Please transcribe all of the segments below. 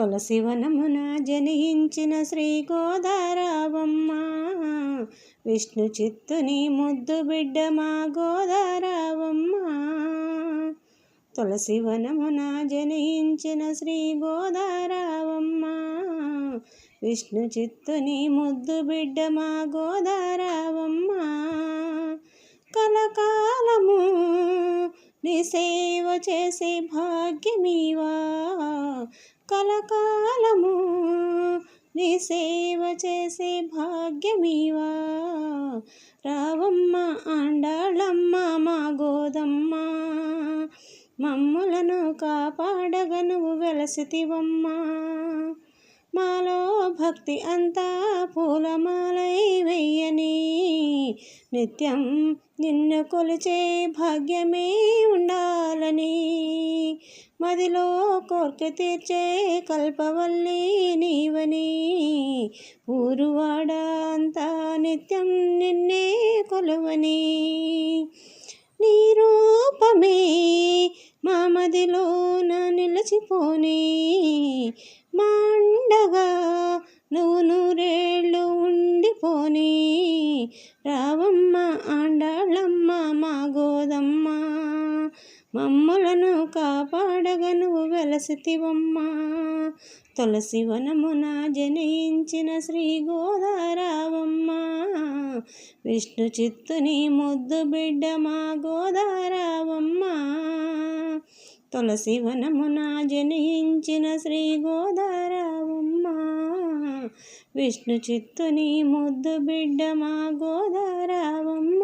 తులసివనమున జనించిన శ్రీ గోదారావమ్మ. విష్ణు చిత్తుని ముద్దు బిడ్డ మా గోదారావమ్మ. తులసివనమున జనించిన శ్రీ గోదారావమ్మ. విష్ణు చిత్తుని ముద్దు బిడ్డ మా గోదారావమ్మ. కలకాలము నీ సేవ చేసే భాగ్యమీవా. కలకాలము నీ సేవ చేసే భాగ్యమీవా. రావమ్మ ఆండాళమ్మ మా గోదమ్మ మమ్ములను కాపాడగ నువ్వు వెలసితివమ్మా. మాలో భక్తి అంతా పూలమాలై వెయ్యని నిత్యం నిన్ను కొలిచే భాగ్యమే ఉండాలని. మదిలో కోర్కె తీర్చే కల్పవల్లి నీవని. ఊరువాడ అంతా నిత్యం నిన్నే కొలువని. నీ రూపమే మా మదిలోన నిలిచిపోని. మాండగా నువ్వు నూరేళ్ళు ఉండిపోని. రావమ్మ ఆండాళ్ళమ్మ మా గోదమ్మ మమ్మలను కాపాడగ నువ్వు వెలసితివమ్మా. తులసి వనమున జనించిన శ్రీ గోదారావమ్మ. విష్ణు చిత్తుని ముద్దు బిడ్డ మా గోదారావమ్మ. తులసి వనమున జనించిన శ్రీ గోదారావమ్మ. విష్ణు చిత్తుని ముద్దు బిడ్డ మా గోదారావమ్మ.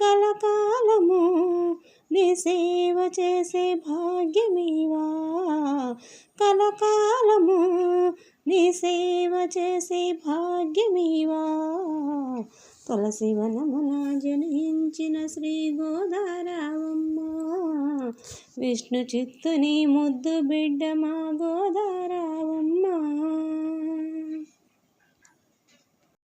కలకాలము నీ సేవ చేసే భాగ్యమీవా? కలకాలము నీ సేవ చేసే భాగ్యమీవా? తులసి వనమున జనించిన శ్రీ గోదారావమ్మ. విష్ణు చిత్తుని ముద్దు బిడ్డ మా గోదారా